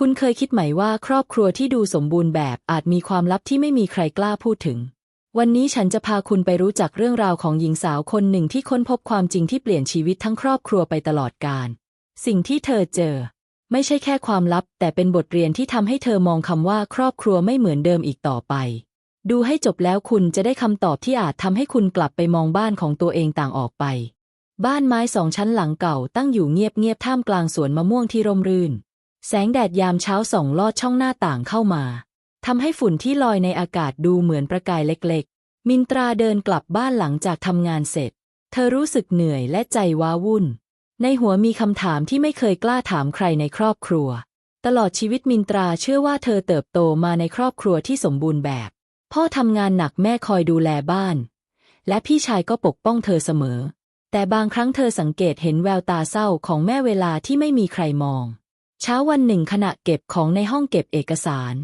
คุณเคยคิดไหมว่าครอบครัวที่ดูสมบูรณ์แบบอาจมีความลับที่ไม่มีใครกล้าพูดถึง วันนี้ฉันจะพาคุณไปรู้จักเรื่องราวของหญิงสาวคนหนึ่งที่ค้นพบความจริงที่เปลี่ยนชีวิตทั้งครอบครัวไปตลอดกาล สิ่งที่เธอเจอ ไม่ใช่แค่ความลับ แต่เป็นบทเรียนที่ทำให้เธอมองคำว่าครอบครัวไม่เหมือนเดิมอีกต่อไป ดูให้จบแล้วคุณจะได้คำตอบที่อาจทำให้คุณกลับไปมองบ้านของตัวเองต่างออกไป บ้านไม้สองชั้นหลังเก่าตั้งอยู่เงียบๆท่ามกลางสวนมะม่วงที่ร่มรื่น แสงแดดยามเช้าส่องลอดช่องหน้าต่างเข้ามาทำให้ฝุ่นที่ลอยในอากาศดูเหมือนประกายเล็กๆ มินตราเดินกลับบ้านหลังจากทำงานเสร็จ เธอรู้สึกเหนื่อยและใจว้าวุ่น ในหัวมีคำถามที่ไม่เคยกล้าถามใครในครอบครัว ตลอดชีวิตมินตราเชื่อว่าเธอเติบโตมาในครอบครัวที่สมบูรณ์แบบ พ่อทำงานหนักแม่คอยดูแลบ้าน และพี่ชายก็ปกป้องเธอเสมอ แต่บางครั้งเธอสังเกตเห็นแววตาเศร้าของแม่เวลาที่ไม่มีใครมอง เช้าวันหนึ่งขณะเก็บของในห้องเก็บเอกสาร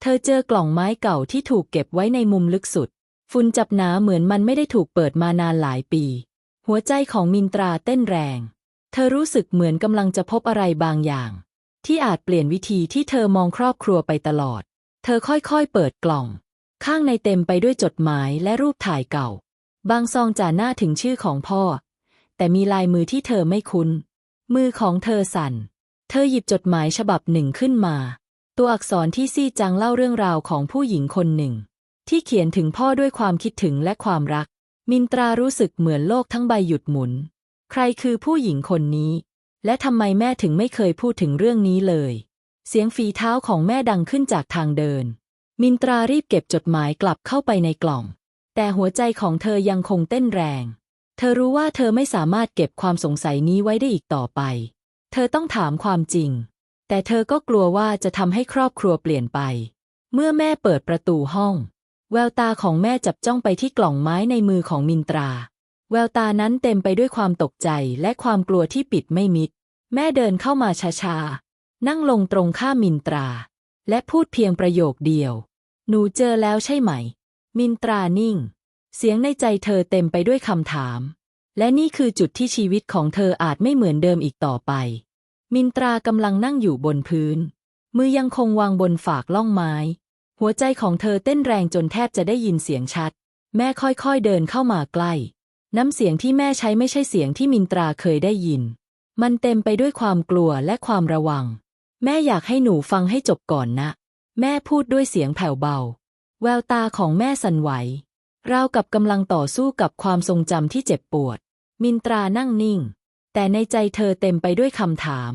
เธอเจอกล่องไม้เก่าที่ถูกเก็บไว้ในมุมลึกสุด ฝุ่นจับหนาเหมือนมันไม่ได้ถูกเปิดมานานหลายปี หัวใจของมินตราเต้นแรง เธอรู้สึกเหมือนกำลังจะพบอะไรบางอย่าง ที่อาจเปลี่ยนวิธีที่เธอมองครอบครัวไปตลอด เธอค่อยๆเปิดกล่อง ข้างในเต็มไปด้วยจดหมายและรูปถ่ายเก่า บางซองจ่าหน้าถึงชื่อของพ่อ แต่มีลายมือที่เธอไม่คุ้น มือของเธอสั่น เธอหยิบจดหมายฉบับหนึ่งขึ้นมา ตัวอักษรที่ซี่จังเล่าเรื่องราวของผู้หญิงคนหนึ่ง ที่เขียนถึงพ่อด้วยความคิดถึงและความรัก มินตรารู้สึกเหมือนโลกทั้งใบหยุดหมุน ใครคือผู้หญิงคนนี้ และทำไมแม่ถึงไม่เคยพูดถึงเรื่องนี้เลย เสียงฝีเท้าของแม่ดังขึ้นจากทางเดิน มินตรารีบเก็บจดหมายกลับเข้าไปในกล่อง แต่หัวใจของเธอยังคงเต้นแรง เธอรู้ว่าเธอไม่สามารถเก็บความสงสัยนี้ไว้ได้อีกต่อไป เธอต้องถามความจริง แต่เธอก็กลัวว่าจะทำให้ครอบครัวเปลี่ยนไป เมื่อแม่เปิดประตูห้อง แววตาของแม่จับจ้องไปที่กล่องไม้ในมือของมินตรา แววตานั้นเต็มไปด้วยความตกใจและความกลัวที่ปิดไม่มิด แม่เดินเข้ามาช้าๆ นั่งลงตรงข้ามมินตรา และพูดเพียงประโยคเดียว หนูเจอแล้วใช่ไหม มินตรานิ่ง เสียงในใจเธอเต็มไปด้วยคำถาม และนี่คือจุดที่ชีวิตของเธออาจไม่เหมือนเดิมอีกต่อไป มินตรากำลังนั่งอยู่บนพื้น มือยังคงวางบนฝากล่องไม้ หัวใจของเธอเต้นแรงจนแทบจะได้ยินเสียงชัด แม่ค่อยๆเดินเข้ามาใกล้ น้ำเสียงที่แม่ใช้ไม่ใช่เสียงที่มินตราเคยได้ยิน มันเต็มไปด้วยความกลัวและความระวัง แม่อยากให้หนูฟังให้จบก่อนนะ แม่พูดด้วยเสียงแผ่วเบา แววตาของแม่สั่นไหวราวกับกำลังต่อสู้กับความทรงจำที่เจ็บปวด มินตรานั่งนิ่ง แต่ในใจเธอเต็มไปด้วยคำถาม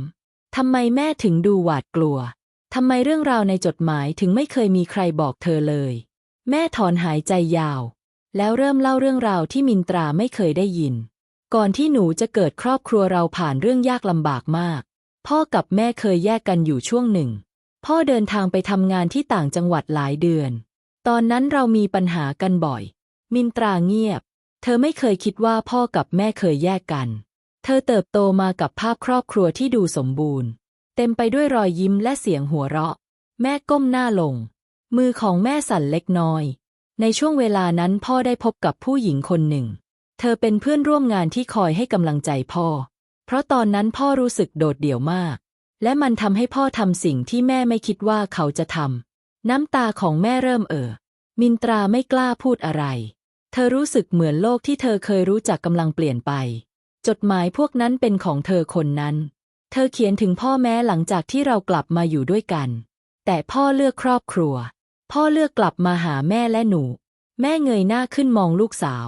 ทำไมแม่ถึงดูหวาดกลัวทำไมเรื่องราวในจดหมายถึงไม่เคยมีใครบอกเธอเลย แม่ถอนหายใจยาว แล้วเริ่มเล่าเรื่องราวที่มินตราไม่เคยได้ยิน ก่อนที่หนูจะเกิดครอบครัวเราผ่านเรื่องยากลำบากมาก พ่อกับแม่เคยแยกกันอยู่ช่วงหนึ่ง พ่อเดินทางไปทำงานที่ต่างจังหวัดหลายเดือน ตอนนั้นเรามีปัญหากันบ่อย มินตราเงียบ เธอไม่เคยคิดว่าพ่อกับแม่เคยแยกกัน เธอเติบโตมากับภาพครอบครัวที่ดูสมบูรณ์ เต็มไปด้วยรอยยิ้มและเสียงหัวเราะ แม่ก้มหน้าลง มือของแม่สั่นเล็กน้อย ในช่วงเวลานั้นพ่อได้พบกับผู้หญิงคนหนึ่ง เธอเป็นเพื่อนร่วมงานที่คอยให้กำลังใจพ่อ เพราะตอนนั้นพ่อรู้สึกโดดเดี่ยวมาก และมันทำให้พ่อทำสิ่งที่แม่ไม่คิดว่าเขาจะทำน้ำตาของแม่เริ่มเอ่อ มินตราไม่กล้าพูดอะไร เธอรู้สึกเหมือนโลกที่เธอเคยรู้จักกำลังเปลี่ยนไป จดหมายพวกนั้นเป็นของเธอคนนั้น เธอเขียนถึงพ่อแม้หลังจากที่เรากลับมาอยู่ด้วยกัน แต่พ่อเลือกครอบครัว พ่อเลือกกลับมาหาแม่และหนู แม่เงยหน้าขึ้นมองลูกสาว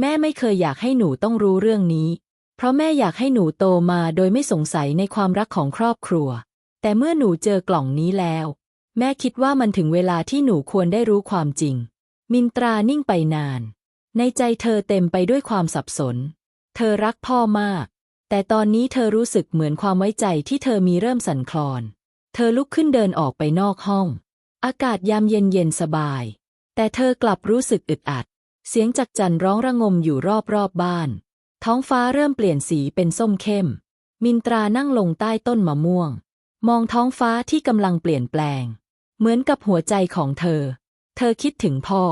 แม่ไม่เคยอยากให้หนูต้องรู้เรื่องนี้ เพราะแม่อยากให้หนูโตมาโดยไม่สงสัยในความรักของครอบครัว แต่เมื่อหนูเจอกล่องนี้แล้ว แม่คิดว่ามันถึงเวลาที่หนูควรได้รู้ความจริง มินตรานิ่งไปนาน ในใจเธอเต็มไปด้วยความสับสน เธอรักพ่อมาก แต่ตอนนี้เธอรู้สึกเหมือนความไว้ใจที่เธอมีเริ่มสั่นคลอน เธอลุกขึ้นเดินออกไปนอกห้อง อากาศยามเย็นเย็นสบาย แต่เธอกลับรู้สึกอึดอัด เสียงจักจันร้องระงมอยู่รอบรอบบ้าน ท้องฟ้าเริ่มเปลี่ยนสีเป็นส้มเข้ม มินตรานั่งลงใต้ต้นมะม่วง มองท้องฟ้าที่กำลังเปลี่ยนแปลง เหมือนกับหัวใจของเธอ เธอคิดถึงพ่อ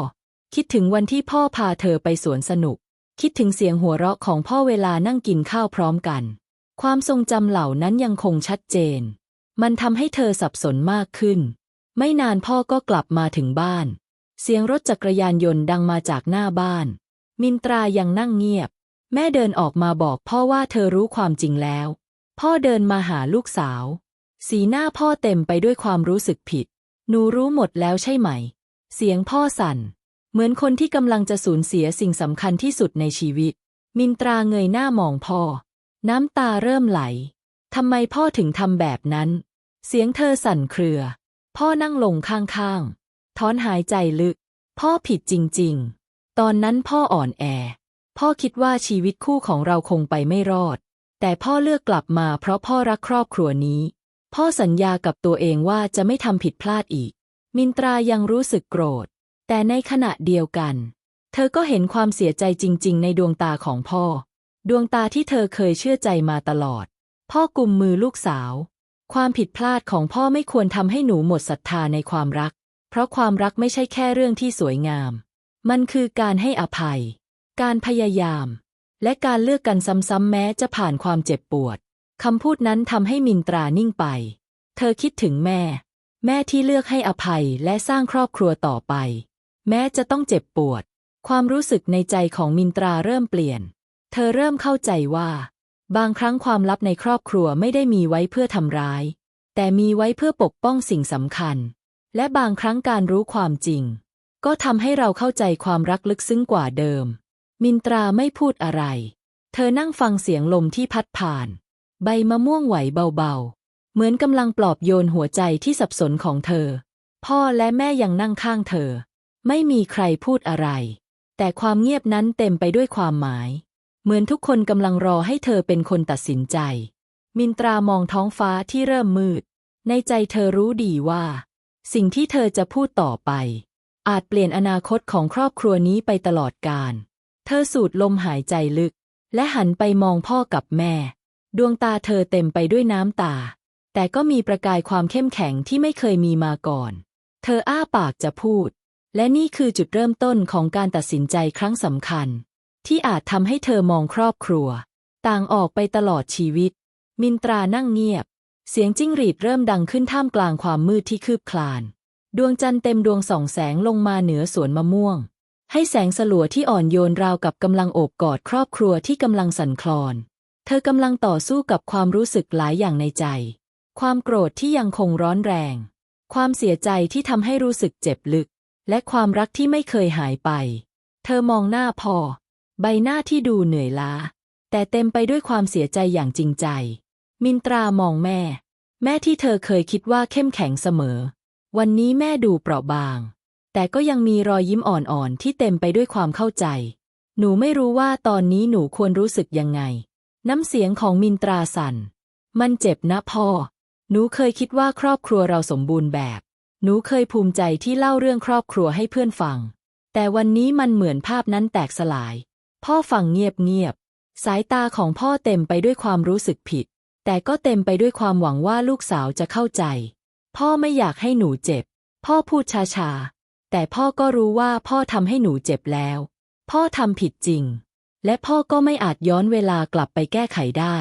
คิดถึงวันที่พ่อพาเธอไปสวนสนุก คิดถึงเสียงหัวเราะของพ่อเวลานั่งกินข้าวพร้อมกัน ความทรงจำเหล่านั้นยังคงชัดเจน มันทำให้เธอสับสนมากขึ้น ไม่นานพ่อก็กลับมาถึงบ้าน เสียงรถจักรยานยนต์ดังมาจากหน้าบ้าน มินตรายังนั่งเงียบ แม่เดินออกมาบอกพ่อว่าเธอรู้ความจริงแล้ว พ่อเดินมาหาลูกสาว สีหน้าพ่อเต็มไปด้วยความรู้สึกผิด หนูรู้หมดแล้วใช่ไหม เสียงพ่อสั่น เหมือนคนที่กำลังจะสูญเสียสิ่งสำคัญที่สุดในชีวิต มินตราเงยหน้ามองพ่อ น้ำตาเริ่มไหล ทำไมพ่อถึงทำแบบนั้น เสียงเธอสั่นเครือ พ่อนั่งลงข้างๆถอนหายใจลึก พ่อผิดจริงๆ ตอนนั้นพ่ออ่อนแอ พ่อคิดว่าชีวิตคู่ของเราคงไปไม่รอด แต่พ่อเลือกกลับมาเพราะพ่อรักครอบครัวนี้ พ่อสัญญากับตัวเองว่าจะไม่ทำผิดพลาดอีก มินตรายังรู้สึกโกรธ แต่ในขณะเดียวกัน เธอก็เห็นความเสียใจจริง ๆ ในดวงตาของพ่อ ดวงตาที่เธอเคยเชื่อใจมาตลอด พ่อกุมมือลูกสาว ความผิดพลาดของพ่อไม่ควรทำให้หนูหมดศรัทธาในความรัก เพราะความรักไม่ใช่แค่เรื่องที่สวยงาม มันคือการให้อภัย การพยายาม และการเลือกกันซ้ำๆแม้จะผ่านความเจ็บปวดคำพูดนั้นทำให้มินตรานิ่งไป เธอคิดถึงแม่ แม่ที่เลือกให้อภัยและสร้างครอบครัวต่อไป แม้จะต้องเจ็บปวด ความรู้สึกในใจของมินตราเริ่มเปลี่ยน เธอเริ่มเข้าใจว่า บางครั้งความลับในครอบครัวไม่ได้มีไว้เพื่อทำร้าย แต่มีไว้เพื่อปกป้องสิ่งสำคัญ และบางครั้งการรู้ความจริง ก็ทำให้เราเข้าใจความรักลึกซึ้งกว่าเดิม มินตราไม่พูดอะไร เธอนั่งฟังเสียงลมที่พัดผ่าน ใบมะม่วงไหวเบาๆ เหมือนกำลังปลอบโยนหัวใจที่สับสนของเธอ พ่อและแม่ยังนั่งข้างเธอ ไม่มีใครพูดอะไร แต่ความเงียบนั้นเต็มไปด้วยความหมาย เหมือนทุกคนกำลังรอให้เธอเป็นคนตัดสินใจ มินตรามองท้องฟ้าที่เริ่มมืด ในใจเธอรู้ดีว่า สิ่งที่เธอจะพูดต่อไป อาจเปลี่ยนอนาคตของครอบครัวนี้ไปตลอดกาลเธอสูดลมหายใจลึก และหันไปมองพ่อกับแม่ ดวงตาเธอเต็มไปด้วยน้ำตา แต่ก็มีประกายความเข้มแข็งที่ไม่เคยมีมาก่อน เธออ้าปากจะพูด และนี่คือจุดเริ่มต้นของการตัดสินใจครั้งสำคัญ ที่อาจทำให้เธอมองครอบครัว ต่างออกไปตลอดชีวิต มินตรานั่งเงียบ เสียงจิ้งหรีดเริ่มดังขึ้นท่ามกลางความมืดที่คืบคลาน ดวงจันทร์เต็มดวงส่องแสงลงมาเหนือสวนมะม่วง ให้แสงสลัวที่อ่อนโยนราวกับกำลังโอบกอดครอบครัวที่กำลังสั่นคลอน เธอกำลังต่อสู้กับความรู้สึกหลายอย่างในใจ ความโกรธที่ยังคงร้อนแรง ความเสียใจที่ทำให้รู้สึกเจ็บลึก และความรักที่ไม่เคยหายไป เธอมองหน้าพ่อ ใบหน้าที่ดูเหนื่อยล้า แต่เต็มไปด้วยความเสียใจอย่างจริงใจ มินตรามองแม่ แม่ที่เธอเคยคิดว่าเข้มแข็งเสมอ วันนี้แม่ดูเปราะบาง แต่ก็ยังมีรอยยิ้มอ่อนๆที่เต็มไปด้วยความเข้าใจ หนูไม่รู้ว่าตอนนี้หนูควรรู้สึกยังไง น้ำเสียงของมินตราสั่น มันเจ็บนะพ่อ หนูเคยคิดว่าครอบครัวเราสมบูรณ์แบบ หนูเคยภูมิใจที่เล่าเรื่องครอบครัวให้เพื่อนฟัง แต่วันนี้มันเหมือนภาพนั้นแตกสลาย พ่อฟังเงียบๆ สายตาของพ่อเต็มไปด้วยความรู้สึกผิด แต่ก็เต็มไปด้วยความหวังว่าลูกสาวจะเข้าใจ พ่อไม่อยากให้หนูเจ็บ พ่อพูดช้าๆ แต่พ่อก็รู้ว่าพ่อทำให้หนูเจ็บแล้ว พ่อทำผิดจริง และพ่อก็ไม่อาจย้อนเวลากลับไปแก้ไขได้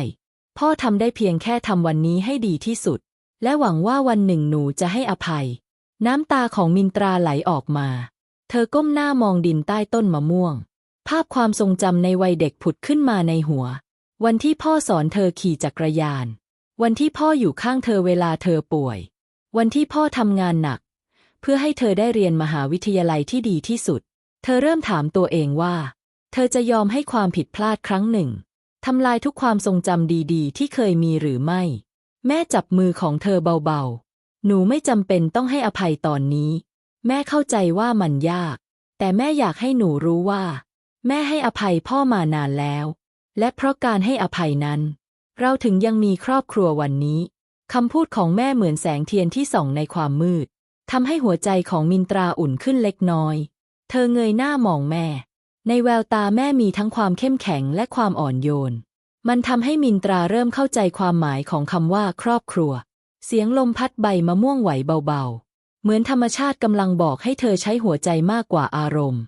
พ่อทำได้เพียงแค่ทำวันนี้ให้ดีที่สุด และหวังว่าวันหนึ่งหนูจะให้อภัย น้ำตาของมินตราไหลออกมา เธอก้มหน้ามองดินใต้ต้นมะม่วง ภาพความทรงจำในวัยเด็กผุดขึ้นมาในหัว วันที่พ่อสอนเธอขี่จักรยาน วันที่พ่ออยู่ข้างเธอเวลาเธอป่วย วันที่พ่อทำงานหนัก เพื่อให้เธอได้เรียนมหาวิทยาลัยที่ดีที่สุด เธอเริ่มถามตัวเองว่า เธอจะยอมให้ความผิดพลาดครั้งหนึ่ง ทำลายทุกความทรงจำดีๆ ที่เคยมีหรือไม่ แม่จับมือของเธอเบาๆ หนูไม่จำเป็นต้องให้อภัยตอนนี้ แม่เข้าใจว่ามันยาก แต่แม่อยากให้หนูรู้ว่า แม่ให้อภัยพ่อมานานแล้ว และเพราะการให้อภัยนั้น เราถึงยังมีครอบครัววันนี้คำพูดของแม่เหมือนแสงเทียนที่ส่องในความมืดทำให้หัวใจของมินตราอุ่นขึ้นเล็กน้อย เธอเงยหน้ามองแม่ ในแววตาแม่มีทั้งความเข้มแข็งและความอ่อนโยน มันทำให้มินตราเริ่มเข้าใจความหมายของคำว่าครอบครัว เสียงลมพัดใบมะม่วงไหวเบาๆ เหมือนธรรมชาติกำลังบอกให้เธอใช้หัวใจมากกว่าอารมณ์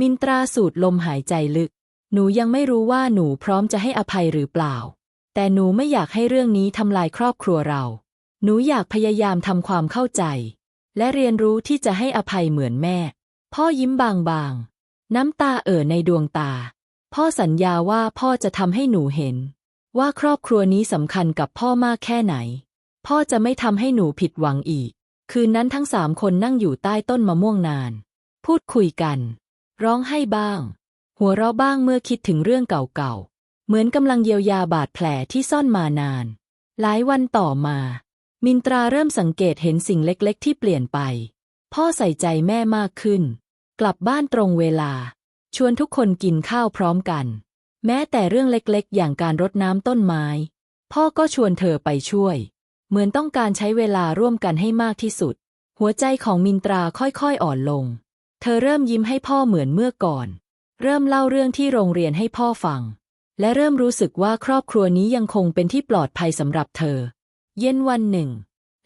มินตราสูดลมหายใจลึก หนูยังไม่รู้ว่าหนูพร้อมจะให้อภัยหรือเปล่า แต่หนูไม่อยากให้เรื่องนี้ทำลายครอบครัวเรา หนูอยากพยายามทำความเข้าใจ และเรียนรู้ที่จะให้อภัยเหมือนแม่ พ่อยิ้มบางๆ น้ำตาเอ่อในดวงตา พ่อสัญญาว่าพ่อจะทำให้หนูเห็น ว่าครอบครัวนี้สำคัญกับพ่อมากแค่ไหน พ่อจะไม่ทำให้หนูผิดหวังอีก คืนนั้นทั้งสามคนนั่งอยู่ใต้ต้นมะม่วงนาน พูดคุยกัน ร้องไห้บ้าง หัวเราะบ้างเมื่อคิดถึงเรื่องเก่าๆ เหมือนกำลังเยียวยาบาดแผลที่ซ่อนมานาน หลายวันต่อมา มินตราเริ่มสังเกตเห็นสิ่งเล็กๆ ที่เปลี่ยนไป พ่อใส่ใจแม่มากขึ้น กลับบ้านตรงเวลา ชวนทุกคนกินข้าวพร้อมกัน แม้แต่เรื่องเล็กๆ อย่างการรดน้ำต้นไม้ พ่อก็ชวนเธอไปช่วย เหมือนต้องการใช้เวลาร่วมกันให้มากที่สุด หัวใจของมินตราค่อยๆอ่อนลง เธอเริ่มยิ้มให้พ่อเหมือนเมื่อก่อน เริ่มเล่าเรื่องที่โรงเรียนให้พ่อฟัง และเริ่มรู้สึกว่าครอบครัวนี้ยังคงเป็นที่ปลอดภัยสำหรับเธอ เย็นวันหนึ่ง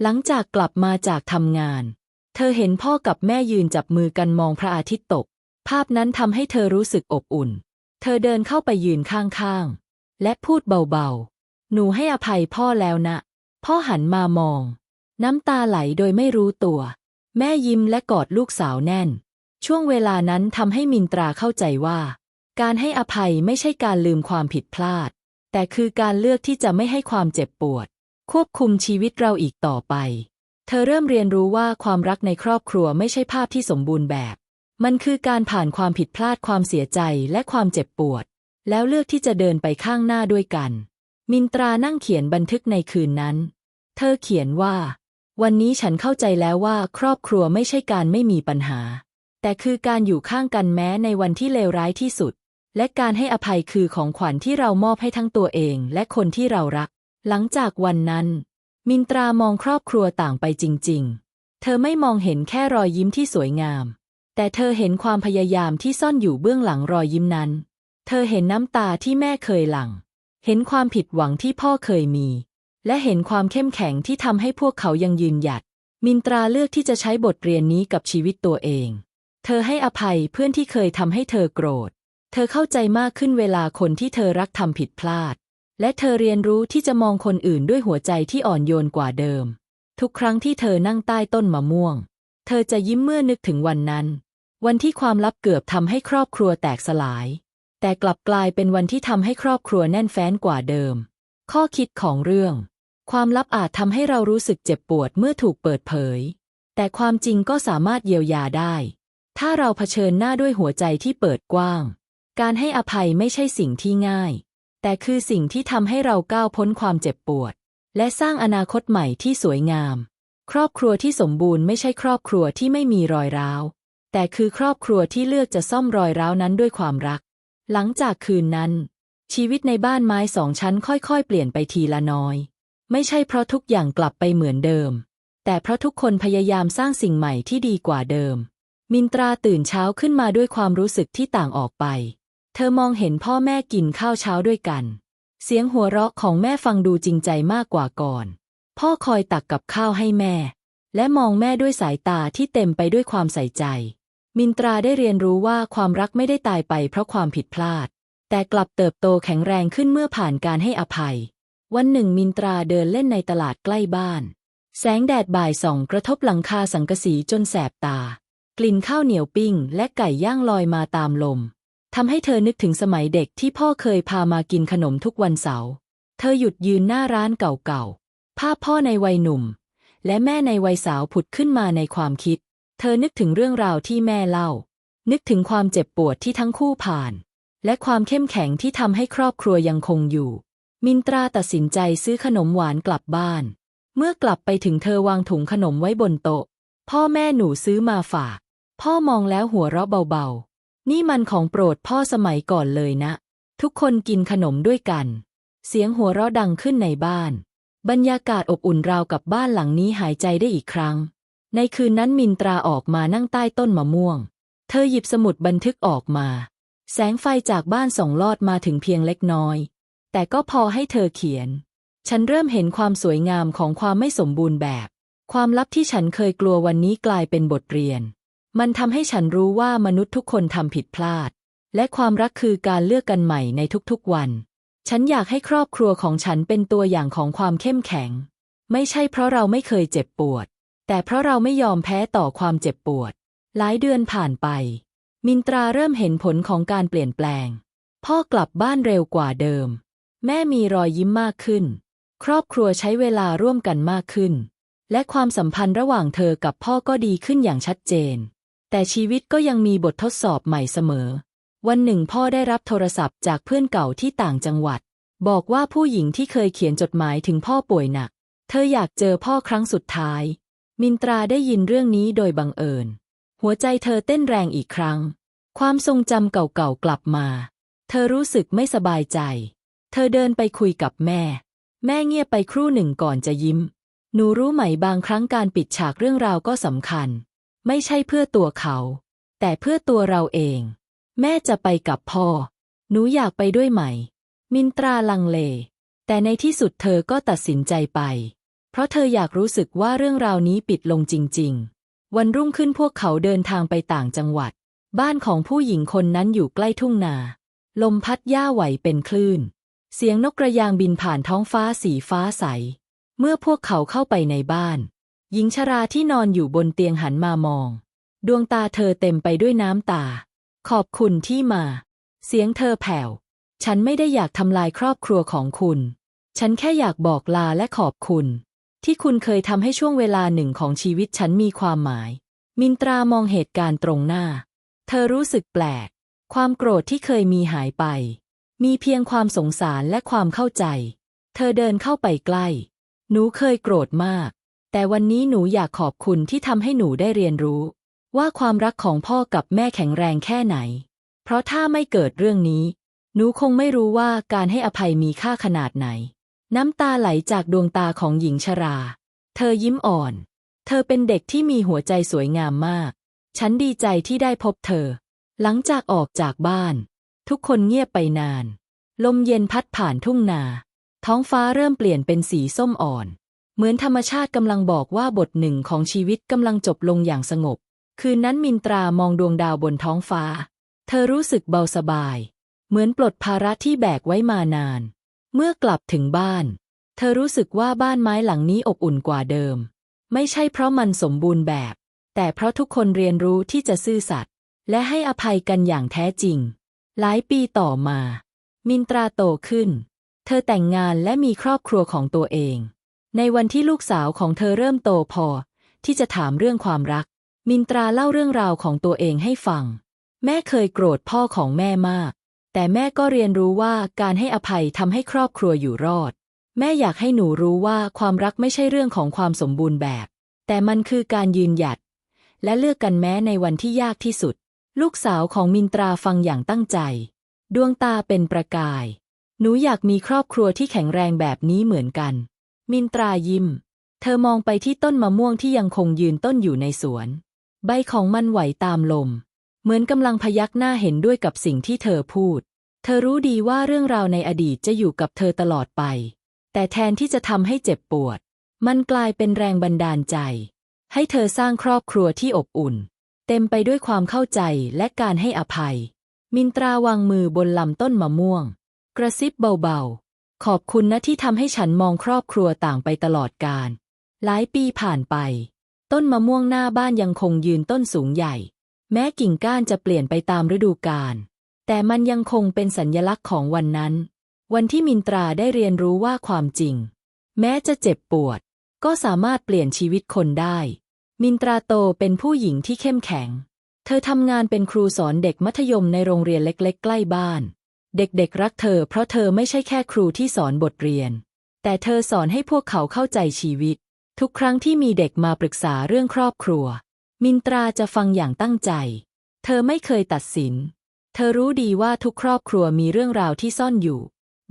หลังจากกลับมาจากทำงาน เธอเห็นพ่อกับแม่ยืนจับมือกันมองพระอาทิตย์ตก ภาพนั้นทำให้เธอรู้สึกอบอุ่น เธอเดินเข้าไปยืนข้างๆ และพูดเบาๆ หนูให้อภัยพ่อแล้วนะ พ่อหันมามอง น้ำตาไหลโดยไม่รู้ตัว แม่ยิ้มและกอดลูกสาวแน่น ช่วงเวลานั้นทำให้มินตราเข้าใจว่า การให้อภัยไม่ใช่การลืมความผิดพลาด แต่คือการเลือกที่จะไม่ให้ความเจ็บปวด ควบคุมชีวิตเราอีกต่อไป เธอเริ่มเรียนรู้ว่าความรักในครอบครัวไม่ใช่ภาพที่สมบูรณ์แบบ มันคือการผ่านความผิดพลาดความเสียใจและความเจ็บปวด แล้วเลือกที่จะเดินไปข้างหน้าด้วยกัน มินตรานั่งเขียนบันทึกในคืนนั้น เธอเขียนว่า วันนี้ฉันเข้าใจแล้วว่าครอบครัวไม่ใช่การไม่มีปัญหา แต่คือการอยู่ข้างกันแม้ในวันที่เลวร้ายที่สุด และการให้อภัยคือของขวัญที่เรามอบให้ทั้งตัวเองและคนที่เรารัก หลังจากวันนั้น มินตรามองครอบครัวต่างไปจริง ๆ เธอไม่มองเห็นแค่รอยยิ้มที่สวยงาม แต่เธอเห็นความพยายามที่ซ่อนอยู่เบื้องหลังรอยยิ้มนั้น เธอเห็นน้ำตาที่แม่เคยหลั่ง เห็นความผิดหวังที่พ่อเคยมี และเห็นความเข้มแข็งที่ทำให้พวกเขายังยืนหยัด มินตราเลือกที่จะใช้บทเรียนนี้กับชีวิตตัวเอง เธอให้อภัยเพื่อนที่เคยทำให้เธอโกรธ เธอเข้าใจมากขึ้นเวลาคนที่เธอรักทำผิดพลาด และเธอเรียนรู้ที่จะมองคนอื่นด้วยหัวใจที่อ่อนโยนกว่าเดิม ทุกครั้งที่เธอนั่งใต้ต้นมะม่วง เธอจะยิ้มเมื่อนึกถึงวันนั้น วันที่ความลับเกือบทำให้ครอบครัวแตกสลาย แต่กลับกลายเป็นวันที่ทำให้ครอบครัวแน่นแฟ้นกว่าเดิม ข้อคิดของเรื่อง ความลับอาจทำให้เรารู้สึกเจ็บปวดเมื่อถูกเปิดเผย แต่ความจริงก็สามารถเยียวยาได้ ถ้าเราเผชิญหน้าด้วยหัวใจที่เปิดกว้าง การให้อภัยไม่ใช่สิ่งที่ง่าย แต่คือสิ่งที่ทำให้เราก้าวพ้นความเจ็บปวด และสร้างอนาคตใหม่ที่สวยงาม ครอบครัวที่สมบูรณ์ไม่ใช่ครอบครัวที่ไม่มีรอยร้าว แต่คือครอบครัวที่เลือกจะซ่อมรอยร้าวนั้นด้วยความรัก หลังจากคืนนั้น ชีวิตในบ้านไม้สองชั้นค่อยๆ เปลี่ยนไปทีละน้อย ไม่ใช่เพราะทุกอย่างกลับไปเหมือนเดิม แต่เพราะทุกคนพยายามสร้างสิ่งใหม่ที่ดีกว่าเดิม มินตราตื่นเช้าขึ้นมาด้วยความรู้สึกที่ต่างออกไป เธอมองเห็นพ่อแม่กินข้าวเช้าด้วยกัน เสียงหัวเราะของแม่ฟังดูจริงใจมากกว่าก่อน พ่อคอยตักกับข้าวให้แม่ และมองแม่ด้วยสายตาที่เต็มไปด้วยความใส่ใจ มินตราได้เรียนรู้ว่าความรักไม่ได้ตายไปเพราะความผิดพลาด แต่กลับเติบโตแข็งแรงขึ้นเมื่อผ่านการให้อภัย วันหนึ่งมินตราเดินเล่นในตลาดใกล้บ้าน แสงแดดบ่ายส่องกระทบหลังคาสังกะสีจนแสบตา กลิ่นข้าวเหนียวปิ้ง และไก่ย่างลอยมาตามลม ทำให้เธอนึกถึงสมัยเด็กที่พ่อเคยพามากินขนมทุกวันเสาร์ เธอหยุดยืนหน้าร้านเก่าๆ ภาพพ่อในวัยหนุ่ม และแม่ในวัยสาวผุดขึ้นมาในความคิด เธอนึกถึงเรื่องราวที่แม่เล่า นึกถึงความเจ็บปวดที่ทั้งคู่ผ่าน และความเข้มแข็งที่ทำให้ครอบครัวยังคงอยู่ มินตราตัดสินใจซื้อขนมหวานกลับบ้าน เมื่อกลับไปถึงเธอวางถุงขนมไว้บนโต๊ะ พ่อแม่หนูซื้อมาฝาก พ่อมองแล้วหัวเราะเบาๆ นี่มันของโปรดพ่อสมัยก่อนเลยนะ ทุกคนกินขนมด้วยกัน เสียงหัวเราะดังขึ้นในบ้าน บรรยากาศอบอุ่นราวกับบ้านหลังนี้หายใจได้อีกครั้ง ในคืนนั้นมินตราออกมานั่งใต้ต้นมะม่วง เธอหยิบสมุดบันทึกออกมา แสงไฟจากบ้านส่องลอดมาถึงเพียงเล็กน้อย แต่ก็พอให้เธอเขียน ฉันเริ่มเห็นความสวยงามของความไม่สมบูรณ์แบบ ความลับที่ฉันเคยกลัววันนี้กลายเป็นบทเรียน มันทำให้ฉันรู้ว่ามนุษย์ทุกคนทำผิดพลาด และความรักคือการเลือกกันใหม่ในทุกๆวัน ฉันอยากให้ครอบครัวของฉันเป็นตัวอย่างของความเข้มแข็ง ไม่ใช่เพราะเราไม่เคยเจ็บปวด แต่เพราะเราไม่ยอมแพ้ต่อความเจ็บปวด หลายเดือนผ่านไป มินตราเริ่มเห็นผลของการเปลี่ยนแปลง พ่อกลับบ้านเร็วกว่าเดิม แม่มีรอยยิ้มมากขึ้น ครอบครัวใช้เวลาร่วมกันมากขึ้น และความสัมพันธ์ระหว่างเธอกับพ่อก็ดีขึ้นอย่างชัดเจน แต่ชีวิตก็ยังมีบททดสอบใหม่เสมอ วันหนึ่งพ่อได้รับโทรศัพท์จากเพื่อนเก่าที่ต่างจังหวัด บอกว่าผู้หญิงที่เคยเขียนจดหมายถึงพ่อป่วยหนัก เธออยากเจอพ่อครั้งสุดท้าย มินตราได้ยินเรื่องนี้โดยบังเอิญ หัวใจเธอเต้นแรงอีกครั้ง ความทรงจำเก่าๆกลับมา เธอรู้สึกไม่สบายใจ เธอเดินไปคุยกับแม่ แม่เงียบไปครู่หนึ่งก่อนจะยิ้ม หนูรู้ไหมบางครั้งการปิดฉากเรื่องราวก็สำคัญ ไม่ใช่เพื่อตัวเขา แต่เพื่อตัวเราเอง แม่จะไปกับพ่อ หนูอยากไปด้วยไหม มินตราลังเล แต่ในที่สุดเธอก็ตัดสินใจไป เพราะเธออยากรู้สึกว่าเรื่องราวนี้ปิดลงจริง ๆ วันรุ่งขึ้นพวกเขาเดินทางไปต่างจังหวัด บ้านของผู้หญิงคนนั้นอยู่ใกล้ทุ่งนา ลมพัดหญ้าไหวเป็นคลื่น เสียงนกกระยางบินผ่านท้องฟ้าสีฟ้าใส เมื่อพวกเขาเข้าไปในบ้าน หญิงชราที่นอนอยู่บนเตียงหันมามอง ดวงตาเธอเต็มไปด้วยน้ำตา ขอบคุณที่มา เสียงเธอแผ่ว ฉันไม่ได้อยากทำลายครอบครัวของคุณ ฉันแค่อยากบอกลาและขอบคุณ ที่คุณเคยทำให้ช่วงเวลาหนึ่งของชีวิตฉันมีความหมาย มินตรามองเหตุการณ์ตรงหน้า เธอรู้สึกแปลก ความโกรธที่เคยมีหายไป มีเพียงความสงสารและความเข้าใจ เธอเดินเข้าไปใกล้ หนูเคยโกรธมาก แต่วันนี้หนูอยากขอบคุณที่ทำให้หนูได้เรียนรู้ ว่าความรักของพ่อกับแม่แข็งแรงแค่ไหน เพราะถ้าไม่เกิดเรื่องนี้ หนูคงไม่รู้ว่าการให้อภัยมีค่าขนาดไหน น้ำตาไหลจากดวงตาของหญิงชรา เธอยิ้มอ่อน เธอเป็นเด็กที่มีหัวใจสวยงามมาก ฉันดีใจที่ได้พบเธอ หลังจากออกจากบ้าน ทุกคนเงียบไปนาน ลมเย็นพัดผ่านทุ่งนา ท้องฟ้าเริ่มเปลี่ยนเป็นสีส้มอ่อน เหมือนธรรมชาติกำลังบอกว่าบทหนึ่งของชีวิตกำลังจบลงอย่างสงบ คืนนั้นมินตรามองดวงดาวบนท้องฟ้า เธอรู้สึกเบาสบาย เหมือนปลดภาระที่แบกไว้มานาน เมื่อกลับถึงบ้าน เธอรู้สึกว่าบ้านไม้หลังนี้อบอุ่นกว่าเดิม ไม่ใช่เพราะมันสมบูรณ์แบบ แต่เพราะทุกคนเรียนรู้ที่จะซื่อสัตย์และให้อภัยกันอย่างแท้จริง หลายปีต่อมา มินตราโตขึ้น เธอแต่งงานและมีครอบครัวของตัวเอง ในวันที่ลูกสาวของเธอเริ่มโตพอ ที่จะถามเรื่องความรัก มินตราเล่าเรื่องราวของตัวเองให้ฟัง แม่เคยโกรธพ่อของแม่มาก แต่แม่ก็เรียนรู้ว่าการให้อภัยทำให้ครอบครัวอยู่รอด แม่อยากให้หนูรู้ว่าความรักไม่ใช่เรื่องของความสมบูรณ์แบบ แต่มันคือการยืนหยัด และเลือกกันแม้ในวันที่ยากที่สุด ลูกสาวของมินตราฟังอย่างตั้งใจ ดวงตาเป็นประกาย หนูอยากมีครอบครัวที่แข็งแรงแบบนี้เหมือนกัน มินตรายิ้ม เธอมองไปที่ต้นมะม่วงที่ยังคงยืนต้นอยู่ในสวน ใบของมันไหวตามลม เหมือนกำลังพยักหน้าเห็นด้วยกับสิ่งที่เธอพูด เธอรู้ดีว่าเรื่องราวในอดีตจะอยู่กับเธอตลอดไป แต่แทนที่จะทำให้เจ็บปวด มันกลายเป็นแรงบันดาลใจ ให้เธอสร้างครอบครัวที่อบอุ่น เต็มไปด้วยความเข้าใจและการให้อภัย มินตราวางมือบนลำต้นมะม่วง กระซิบเบาๆ ขอบคุณนะที่ทำให้ฉันมองครอบครัวต่างไปตลอดกาลหลายปีผ่านไป ต้นมะม่วงหน้าบ้านยังคงยืนต้นสูงใหญ่ แม้กิ่งก้านจะเปลี่ยนไปตามฤดูกาลแต่มันยังคงเป็นสัญญลักษณ์ของวันนั้น วันที่มินตราได้เรียนรู้ว่าความจริง แม้จะเจ็บปวด ก็สามารถเปลี่ยนชีวิตคนได้ มินตราโตเป็นผู้หญิงที่เข้มแข็ง เธอทำงานเป็นครูสอนเด็กมัธยมในโรงเรียนเล็ก ๆ ใกล้บ้าน เด็กๆรักเธอเพราะเธอไม่ใช่แค่ครูที่สอนบทเรียน แต่เธอสอนให้พวกเขาเข้าใจชีวิต ทุกครั้งที่มีเด็กมาปรึกษาเรื่องครอบครัว มินตราจะฟังอย่างตั้งใจ เธอไม่เคยตัดสิน เธอรู้ดีว่าทุกครอบครัวมีเรื่องราวที่ซ่อนอยู่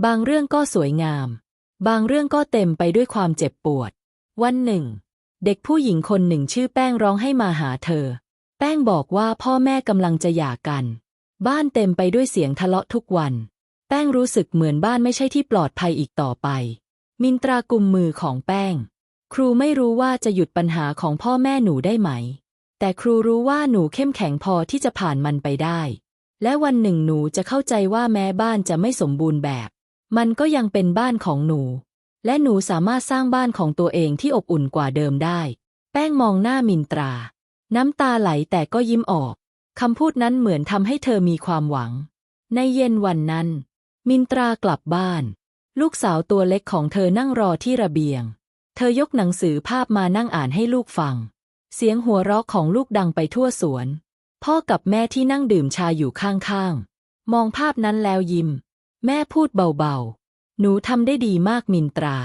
บางเรื่องก็สวยงาม บางเรื่องก็เต็มไปด้วยความเจ็บปวด วันหนึ่ง เด็กผู้หญิงคนหนึ่งชื่อแป้งร้องให้มาหาเธอ แป้งบอกว่าพ่อแม่กำลังจะหย่ากัน บ้านเต็มไปด้วยเสียงทะเลาะทุกวัน แป้งรู้สึกเหมือนบ้านไม่ใช่ที่ปลอดภัยอีกต่อไป มินตรากุมมือของแป้ง ครูไม่รู้ว่าจะหยุดปัญหาของพ่อแม่หนูได้ไหม แต่ครูรู้ว่าหนูเข้มแข็งพอที่จะผ่านมันไปได้ และวันหนึ่งหนูจะเข้าใจว่าแม้บ้านจะไม่สมบูรณ์แบบ มันก็ยังเป็นบ้านของหนู และหนูสามารถสร้างบ้านของตัวเองที่อบอุ่นกว่าเดิมได้ แป้งมองหน้ามินตรา น้ำตาไหลแต่ก็ยิ้มออก คำพูดนั้นเหมือนทำให้เธอมีความหวัง ในเย็นวันนั้น มินตรากลับบ้าน ลูกสาวตัวเล็กของเธอนั่งรอที่ระเบียง เธอยกหนังสือภาพมานั่งอ่านให้ลูกฟัง เสียงหัวเราะของลูกดังไปทั่วสวน พ่อกับแม่ที่นั่งดื่มชาอยู่ข้างๆ มองภาพนั้นแล้วยิ้ม แม่พูดเบาๆ หนูทำได้ดีมากมินตรา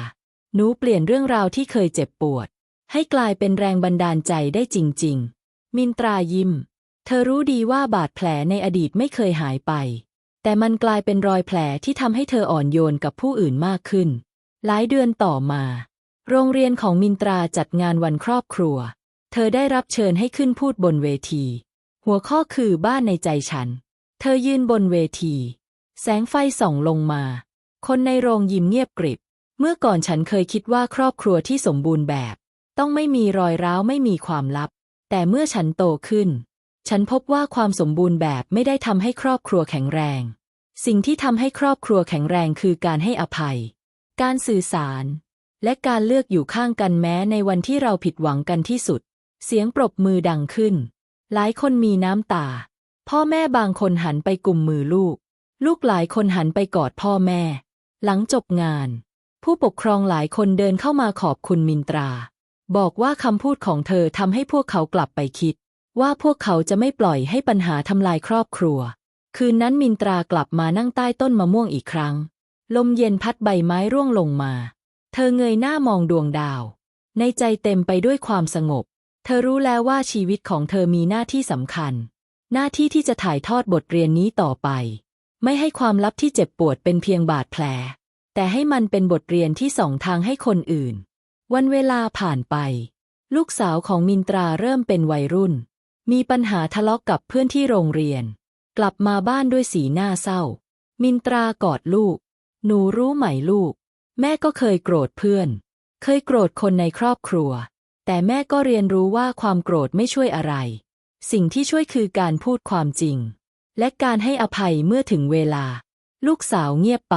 หนูเปลี่ยนเรื่องราวที่เคยเจ็บปวด ให้กลายเป็นแรงบันดาลใจได้จริง ๆ มินตรายิ้ม เธอรู้ดีว่าบาดแผลในอดีตไม่เคยหายไป แต่มันกลายเป็นรอยแผลที่ทำให้เธออ่อนโยนกับผู้อื่นมากขึ้น หลายเดือนต่อมา โรงเรียนของมินตราจัดงานวันครอบครัว เธอได้รับเชิญให้ขึ้นพูดบนเวที หัวข้อคือบ้านในใจฉัน เธอยืนบนเวที แสงไฟส่องลงมา คนในโรงยิ้มเงียบกริบ เมื่อก่อนฉันเคยคิดว่าครอบครัวที่สมบูรณ์แบบ ต้องไม่มีรอยร้าวไม่มีความลับ แต่เมื่อฉันโตขึ้น ฉันพบว่าความสมบูรณ์แบบไม่ได้ทำให้ครอบครัวแข็งแรง สิ่งที่ทำให้ครอบครัวแข็งแรงคือการให้อภัย การสื่อสาร และการเลือกอยู่ข้างกันแม้ในวันที่เราผิดหวังกันที่สุด เสียงปรบมือดังขึ้น หลายคนมีน้ำตา พ่อแม่บางคนหันไปกุมมือลูก ลูกหลายคนหันไปกอดพ่อแม่ หลังจบงาน ผู้ปกครองหลายคนเดินเข้ามาขอบคุณมินตรา บอกว่าคำพูดของเธอทำให้พวกเขากลับไปคิด ว่าพวกเขาจะไม่ปล่อยให้ปัญหาทำลายครอบครัว คืนนั้นมินตรากลับมานั่งใต้ต้นมะม่วงอีกครั้ง ลมเย็นพัดใบไม้ร่วงลงมา เธอเงยหน้ามองดวงดาว ในใจเต็มไปด้วยความสงบ เธอรู้แล้วว่าชีวิตของเธอมีหน้าที่สำคัญ หน้าที่ที่จะถ่ายทอดบทเรียนนี้ต่อไป ไม่ให้ความลับที่เจ็บปวดเป็นเพียงบาดแผล แต่ให้มันเป็นบทเรียนที่ส่องทางให้คนอื่น วันเวลาผ่านไป ลูกสาวของมินตราเริ่มเป็นวัยรุ่น มีปัญหาทะเลาะกกับเพื่อนที่โรงเรียน กลับมาบ้านด้วยสีหน้าเศร้า มินตรากอดลูก หนูรู้ไหมลูก แม่ก็เคยโกรธเพื่อน เคยโกรธคนในครอบครัว แต่แม่ก็เรียนรู้ว่าความโกรธไม่ช่วยอะไร สิ่งที่ช่วยคือการพูดความจริง และการให้อภัยเมื่อถึงเวลา ลูกสาวเงียบไป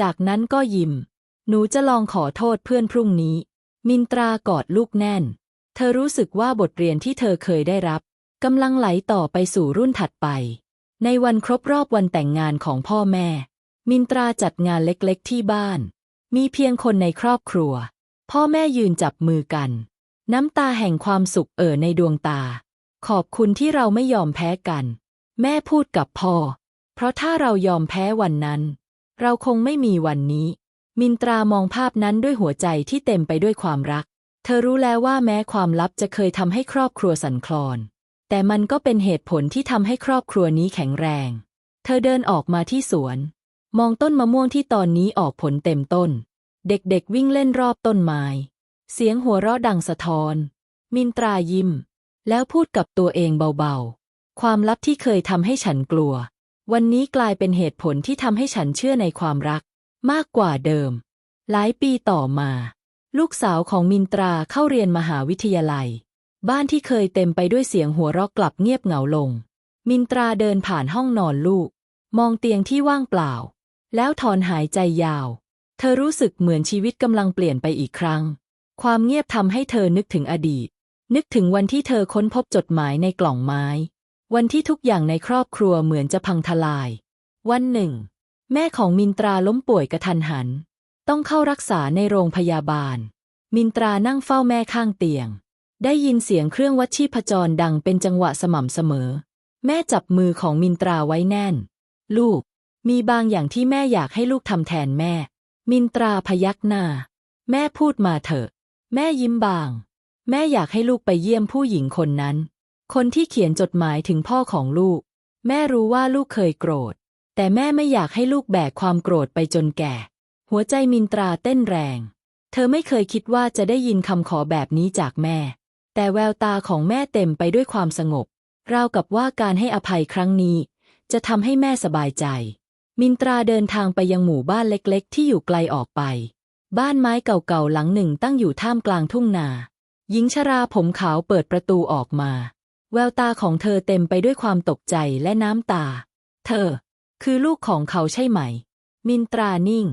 จากนั้นก็ยิ้ม หนูจะลองขอโทษเพื่อนพรุ่งนี้ มินตรากอดลูกแน่น เธอรู้สึกว่าบทเรียนที่เธอเคยได้รับกำลังไหลต่อไปสู่รุ่นถัดไป ในวันครบรอบวันแต่งงานของพ่อแม่ มินตราจัดงานเล็กๆที่บ้าน มีเพียงคนในครอบครัว พ่อแม่ยืนจับมือกัน น้ำตาแห่งความสุขเอ่อในดวงตา ขอบคุณที่เราไม่ยอมแพ้กัน แม่พูดกับพ่อ เพราะถ้าเรายอมแพ้วันนั้น เราคงไม่มีวันนี้ มินตรามองภาพนั้นด้วยหัวใจที่เต็มไปด้วยความรัก เธอรู้แล้วว่าแม้ความลับจะเคยทำให้ครอบครัวสั่นคลอน แต่มันก็เป็นเหตุผลที่ทำให้ครอบครัวนี้แข็งแรง เธอเดินออกมาที่สวน มองต้นมะม่วงที่ตอนนี้ออกผลเต็มต้น เด็กๆวิ่งเล่นรอบต้นไม้ เสียงหัวเราะดังสะท้อน มินตรายิ้ม แล้วพูดกับตัวเองเบาๆ ความลับที่เคยทำให้ฉันกลัว วันนี้กลายเป็นเหตุผลที่ทำให้ฉันเชื่อในความรัก มากกว่าเดิม หลายปีต่อมา ลูกสาวของมินตราเข้าเรียนมหาวิทยาลัย บ้านที่เคยเต็มไปด้วยเสียงหัวเราะกลับเงียบเหงาลง มินตราเดินผ่านห้องนอนลูก มองเตียงที่ว่างเปล่า แล้วถอนหายใจยาว เธอรู้สึกเหมือนชีวิตกำลังเปลี่ยนไปอีกครั้ง ความเงียบทำให้เธอนึกถึงอดีต นึกถึงวันที่เธอค้นพบจดหมายในกล่องไม้ วันที่ทุกอย่างในครอบครัวเหมือนจะพังทลาย วันหนึ่ง แม่ของมินตราล้มป่วยกระทันหัน ต้องเข้ารักษาในโรงพยาบาล มินตรานั่งเฝ้าแม่ข้างเตียง ได้ยินเสียงเครื่องวัดชีพจรดังเป็นจังหวะสม่ำเสมอ แม่จับมือของมินตราไว้แน่น ลูก มีบางอย่างที่แม่อยากให้ลูกทำแทนแม่ มินตราพยักหน้า แม่พูดมาเถอะ แม่ยิ้มบาง แม่อยากให้ลูกไปเยี่ยมผู้หญิงคนนั้น คนที่เขียนจดหมายถึงพ่อของลูก แม่รู้ว่าลูกเคยโกรธ แต่แม่ไม่อยากให้ลูกแบกความโกรธไปจนแก่ หัวใจมินตราเต้นแรง เธอไม่เคยคิดว่าจะได้ยินคำขอแบบนี้จากแม่ แต่แววตาของแม่เต็มไปด้วยความสงบ ราวกับว่าการให้อภัยครั้งนี้ จะทำให้แม่สบายใจ มินตราเดินทางไปยังหมู่บ้านเล็กๆ ที่อยู่ไกลออกไป บ้านไม้เก่าๆหลังหนึ่งตั้งอยู่ท่ามกลางทุ่งนา หญิงชราผมขาวเปิดประตูออกมา แววตาของเธอเต็มไปด้วยความตกใจและน้ำตา เธอ คือลูกของเขาใช่ไหม มินตรานิ่ง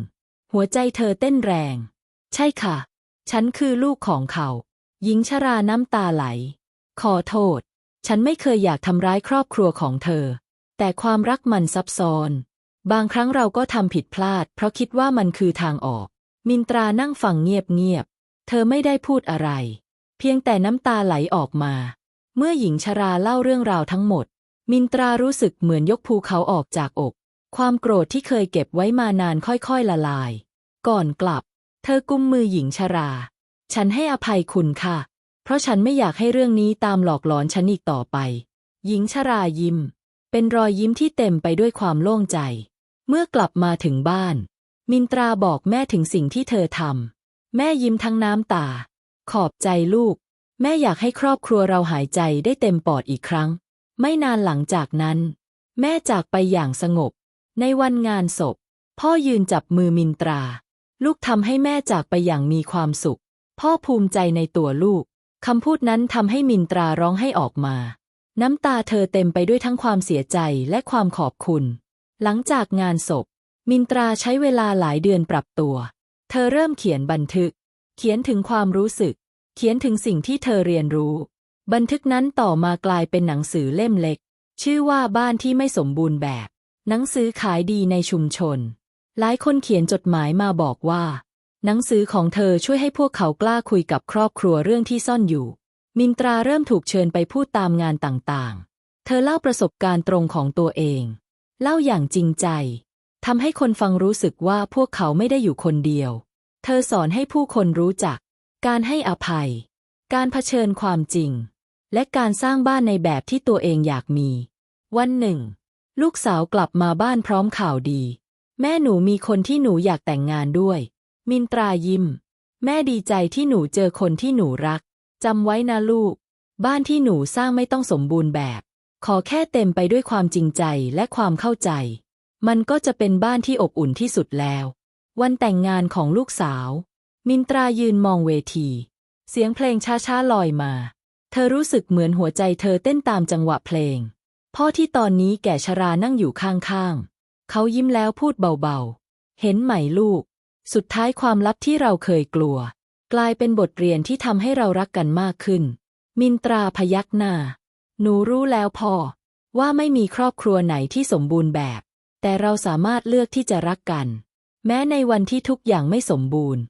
หัวใจเธอเต้นแรง ใช่ค่ะ ฉันคือลูกของเขา หญิงชราน้ำตาไหล ขอโทษ ฉันไม่เคยอยากทำร้ายครอบครัวของเธอ แต่ความรักมันซับซ้อน บางครั้งเราก็ทำผิดพลาด เพราะคิดว่ามันคือทางออก มินตรานั่งฟังเงียบๆ เธอไม่ได้พูดอะไร เพียงแต่น้ำตาไหลออกมา เมื่อหญิงชราเล่าเรื่องราวทั้งหมด มินตรารู้สึกเหมือนยกภูเขาออกจากอก ความโกรธที่เคยเก็บไว้มานานค่อยๆละลาย ก่อนกลับ เธอกุมมือหญิงชรา ฉันให้อภัยคุณค่ะ เพราะฉันไม่อยากให้เรื่องนี้ตามหลอกหลอนฉันอีกต่อไป หญิงชรายิ้ม เป็นรอยยิ้มที่เต็มไปด้วยความโล่งใจ เมื่อกลับมาถึงบ้าน มินตราบอกแม่ถึงสิ่งที่เธอทำแม่ยิ้มทั้งน้ำตา ขอบใจลูก แม่อยากให้ครอบครัวเราหายใจได้เต็มปอดอีกครั้ง ไม่นานหลังจากนั้น แม่จากไปอย่างสงบ ในวันงานศพ พ่อยืนจับมือมินตรา ลูกทำให้แม่จากไปอย่างมีความสุข พ่อภูมิใจในตัวลูกคำพูดนั้นทำให้มินตราร้องให้ออกมา น้ำตาเธอเต็มไปด้วยทั้งความเสียใจและความขอบคุณ หลังจากงานศพ มินตราใช้เวลาหลายเดือนปรับตัว เธอเริ่มเขียนบันทึก เขียนถึงความรู้สึก เขียนถึงสิ่งที่เธอเรียนรู้ บันทึกนั้นต่อมากลายเป็นหนังสือเล่มเล็ก ชื่อว่าบ้านที่ไม่สมบูรณ์แบบ หนังสือขายดีในชุมชน หลายคนเขียนจดหมายมาบอกว่า หนังสือของเธอช่วยให้พวกเขากล้าคุยกับครอบครัวเรื่องที่ซ่อนอยู่ มินตราเริ่มถูกเชิญไปพูดตามงานต่างๆ เธอเล่าประสบการณ์ตรงของตัวเอง เล่าอย่างจริงใจทำให้คนฟังรู้สึกว่าพวกเขาไม่ได้อยู่คนเดียว เธอสอนให้ผู้คนรู้จัก การให้อภัย การเผชิญความจริง และการสร้างบ้านในแบบที่ตัวเองอยากมี วันหนึ่ง ลูกสาวกลับมาบ้านพร้อมข่าวดี แม่หนูมีคนที่หนูอยากแต่งงานด้วย มินตรายิ้ม แม่ดีใจที่หนูเจอคนที่หนูรักจำไว้นะลูก บ้านที่หนูสร้างไม่ต้องสมบูรณ์แบบ ขอแค่เต็มไปด้วยความจริงใจและความเข้าใจ มันก็จะเป็นบ้านที่อบอุ่นที่สุดแล้ว วันแต่งงานของลูกสาว มินตรายืนมองเวที เสียงเพลงช้าๆลอยมา เธอรู้สึกเหมือนหัวใจเธอเต้นตามจังหวะเพลง พ่อที่ตอนนี้แก่ชรานั่งอยู่ข้างๆ เขายิ้มแล้วพูดเบาๆ เห็นไหมลูก สุดท้ายความลับที่เราเคยกลัว กลายเป็นบทเรียนที่ทำให้เรารักกันมากขึ้น มินตราพยักหน้า หนูรู้แล้วพ่อ ว่าไม่มีครอบครัวไหนที่สมบูรณ์แบบ แต่เราสามารถเลือกที่จะรักกัน แม้ในวันที่ทุกอย่างไม่สมบูรณ์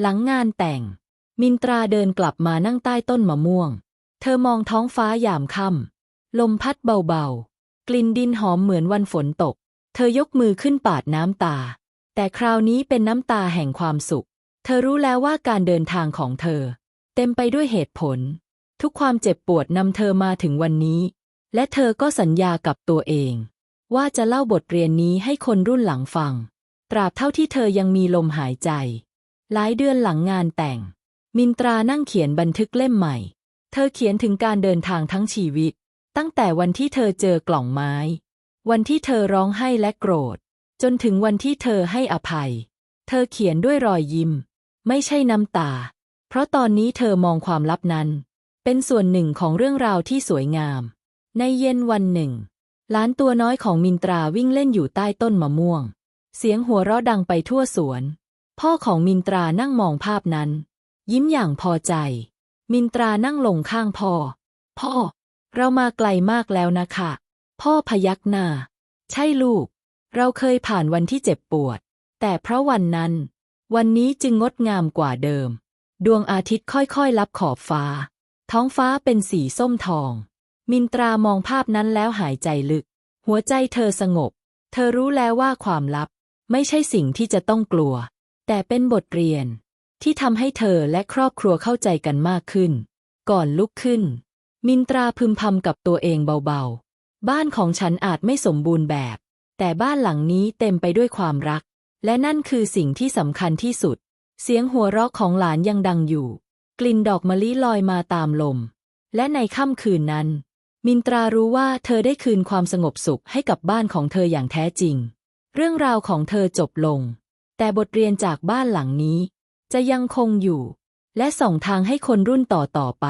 หลังงานแต่ง มินตราเดินกลับมานั่งใต้ต้นมะม่วง เธอมองท้องฟ้ายามค่ำ ลมพัดเบาๆ กลิ่นดินหอมเหมือนวันฝนตก เธอยกมือขึ้นปาดน้ำตา แต่คราวนี้เป็นน้ำตาแห่งความสุข เธอรู้แล้วว่าการเดินทางของเธอ เต็มไปด้วยเหตุผล ทุกความเจ็บปวดนำเธอมาถึงวันนี้ และเธอก็สัญญากับตัวเอง ว่าจะเล่าบทเรียนนี้ให้คนรุ่นหลังฟัง ตราบเท่าที่เธอยังมีลมหายใจ หลายเดือนหลังงานแต่ง มินตรานั่งเขียนบันทึกเล่มใหม่ เธอเขียนถึงการเดินทางทั้งชีวิต ตั้งแต่วันที่เธอเจอกล่องไม้ วันที่เธอร้องไห้และโกรธ จนถึงวันที่เธอให้อภัย เธอเขียนด้วยรอยยิ้ม ไม่ใช่น้ำตา เพราะตอนนี้เธอมองความลับนั้น เป็นส่วนหนึ่งของเรื่องราวที่สวยงาม ในเย็นวันหนึ่งหลานตัวน้อยของมินตราวิ่งเล่นอยู่ใต้ต้นมะม่วง เสียงหัวเราะดังไปทั่วสวน พ่อของมินตรานั่งมองภาพนั้น ยิ้มอย่างพอใจ มินตรานั่งลงข้างพ่อ พ่อ เรามาไกลมากแล้วนะคะ พ่อพยักหน้า ใช่ลูก เราเคยผ่านวันที่เจ็บปวด แต่เพราะวันนั้น วันนี้จึงงดงามกว่าเดิม ดวงอาทิตย์ค่อยๆ ลับขอบฟ้า ท้องฟ้าเป็นสีส้มทอง มินตรามองภาพนั้นแล้วหายใจลึก หัวใจเธอสงบ เธอรู้แล้วว่าความลับ ไม่ใช่สิ่งที่จะต้องกลัว แต่เป็นบทเรียน ที่ทำให้เธอและครอบครัวเข้าใจกันมากขึ้น ก่อนลุกขึ้น มินตราพึมพำกับตัวเองเบาๆ บ้านของฉันอาจไม่สมบูรณ์แบบ แต่บ้านหลังนี้เต็มไปด้วยความรัก และนั่นคือสิ่งที่สำคัญที่สุด เสียงหัวเราะของหลานยังดังอยู่ กลิ่นดอกมะลิลอยมาตามลม และในค่ำคืนนั้น มินตรารู้ว่าเธอได้คืนความสงบสุขให้กับบ้านของเธออย่างแท้จริง เรื่องราวของเธอจบลง แต่บทเรียนจากบ้านหลังนี้ จะยังคงอยู่ และส่องทางให้คนรุ่นต่อๆไป